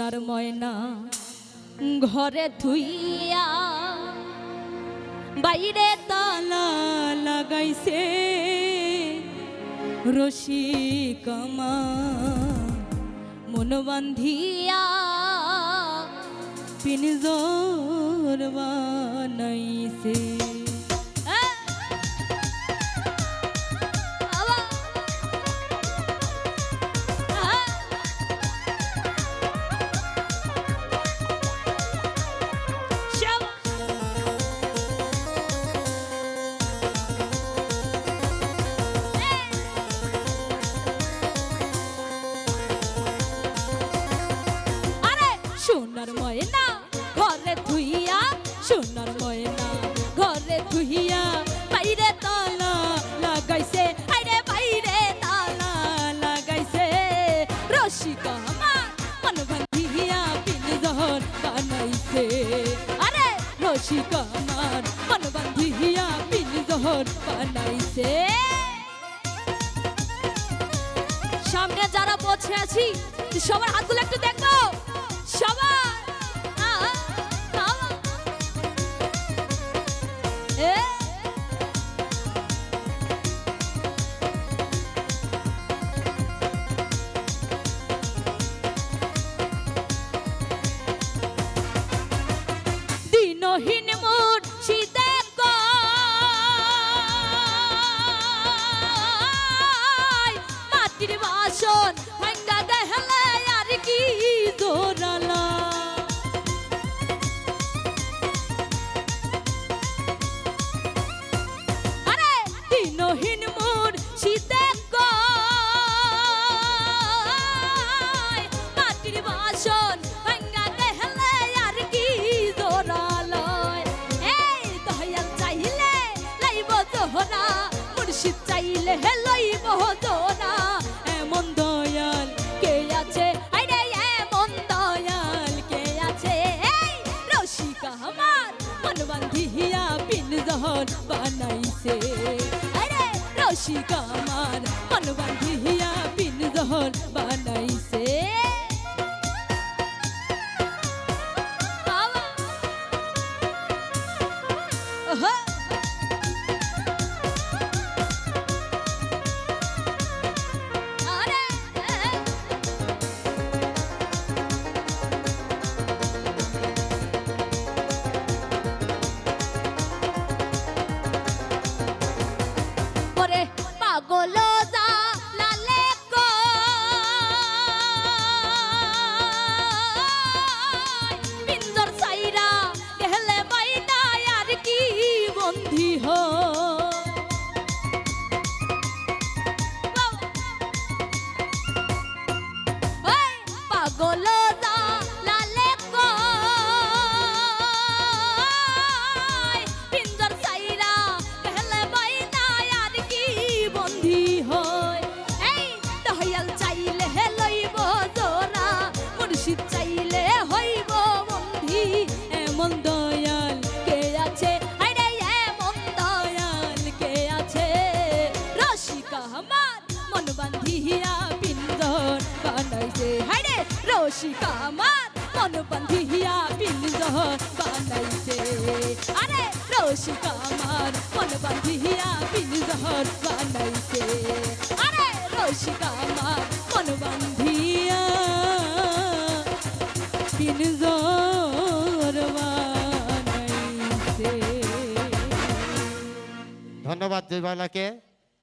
সোনার ময়না ঘরে থুইয়া বাইরে তালা লাগাইছে। রশি কামা মন বান্ধিয়া পিনজোর বানাইছে। ময়না ঘরে থুইয়া সোনার ময়না, ঘরে থুইয়া বাইরে তালা লাগাইছে আরে বাইরে তালা লাগাইছে। রসিকা আমার বানাইছে। আরে মন বান্ধিয়া বানাইছে। সামনে যারা বসে আছি, সবার হাতগুলো একটু দেখো। দিনহীন রসিকা আমার Lola. রসিকা আমার মন বান্ধিয়া পিঞ্জর বানাইছে। আরে রসিকা আমার মন বান্ধিয়া পিঞ্জর বানাইছে। আরে রসিকা আমার মন বান্ধিয়া পিঞ্জর ধন্যবাদ জয়বালাকে।